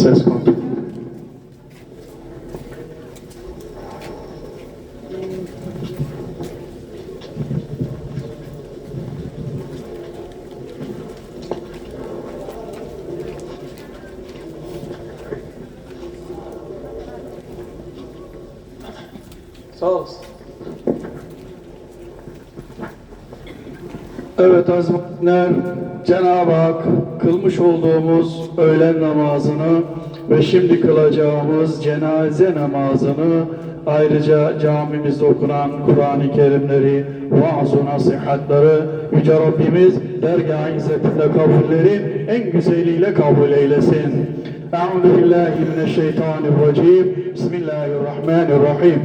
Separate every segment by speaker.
Speaker 1: చేసుకుంటాం Souls.
Speaker 2: Evet azmetler Cenab-ı Hak kılmış olduğumuz öğlen namazını ve şimdi kılacağımız cenaze namazını ayrıca camimizde okunan Kur'an-ı Kerimleri, vaaz-ı nasihatları Yüce Rabbimiz dergâh izzetinde kabulleri en güzeliyle kabul eylesin. Euzu billahi mineşşeytanirracim. Bismillahirrahmanirrahim.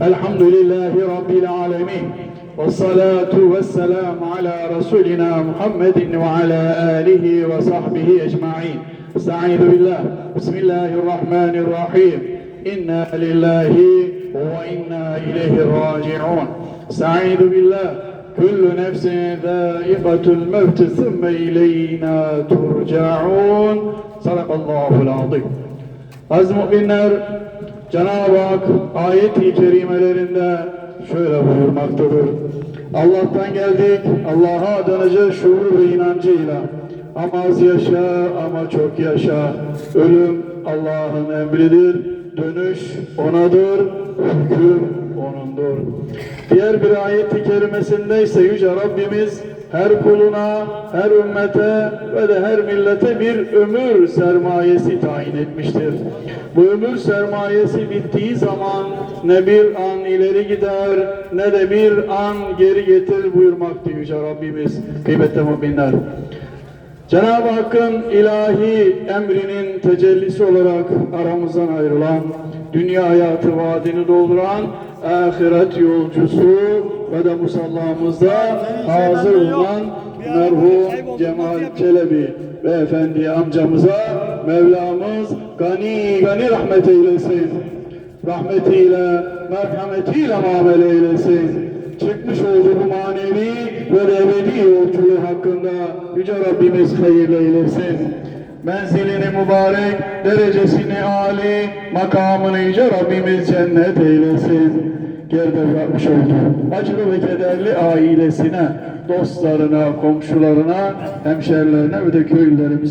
Speaker 2: Elhamdülillahi Rabbil alemin. والصلاة والسلام على رسولنا محمد وعلى آله وصحبه أجمعين استعيذ بالله بسم الله الرحمن الرحيم إنا لله وإنا إليه راجعون استعيذ بالله كل نفس ذائقة الموت ثم إلينا ترجعون صدق الله العظيم Aziz müminler, Cenab-ı Hak ayet-i kerimelerinde şöyle buyurmaktadır. Allah'tan geldik, Allah'a döneceğiz şuur ve inancıyla. Ama az yaşa ama çok yaşa. Ölüm Allah'ın emridir, dönüş O'nadır, hüküm O'nundur. Diğer bir ayet-i kerimesinde ise Yüce Rabbimiz her kuluna, her ümmete ve de her millete bir ömür sermayesi tayin etmiştir. Bu ömür sermayesi bittiği zaman ne bir an ileri gider ne de bir an geri getir buyurmaktı Yüce Rabbimiz. Kıymetli müminler. Cenab-ı Hakk'ın ilahi emrinin tecellisi olarak aramızdan ayrılan, dünya hayatı vaadini dolduran ahiret yolcusu ve de musallamızda hazır bulunan merhum Cemal Çelebi beyefendi amcamıza Mevlamız gani gani rahmet eylesin. Rahmetiyle, merhametiyle muamele eylesin çıkmış olduğu bu manevi ve ebedi yolculuğu hakkında Yüce Rabbimiz hayırlı eylesin. Menzilini mübarek, derecesini âli, makamını Yüce Rabbimiz cennet eylesin. Geride bırakmış olduğu acılı ve kederli ailesine, dostlarına, komşularına, hemşerilerine ve de köylülerimize